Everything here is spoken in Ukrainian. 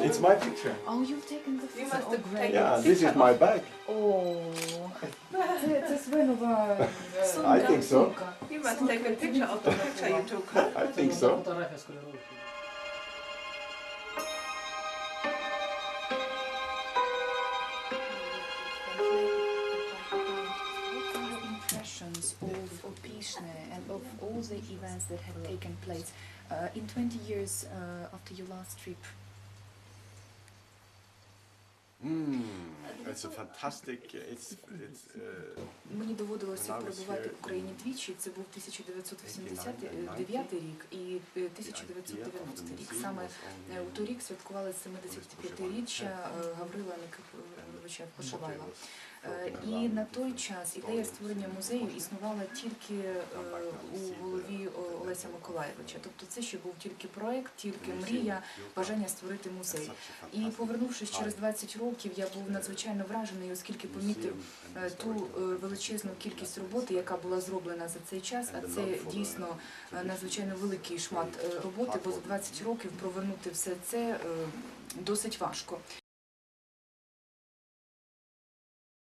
It's my picture. Oh, you've taken the photo. You must have great. Yeah, this is my bag. Oh. it's is one of our. I think so. You must take a picture of the picture you took. I think so. Opishne and of all the events that have taken place uh, in 20 years uh, after your last trip? Mm, it's a fantastic. It's it's. Uh, Мені доводилося перебувати в Україні двічі. Це був 1989 рік і е, 1990 рік. Саме е, у той рік святкували 75-річчя е, Гаврила Никифоровича Пошивайла. Е, І на той час ідея створення музею існувала тільки е, у голові Олеся Миколаєвича. Тобто це ще був тільки проект, тільки мрія, бажання створити музей. І повернувшись через 20 років, я був надзвичайно вражений, оскільки помітив е, ту е, величезну кількість роботи, яка була зроблена за цей час. А це дійсно е, надзвичайно великий шмат е, роботи, бо за 20 років провернути все це е, досить важко.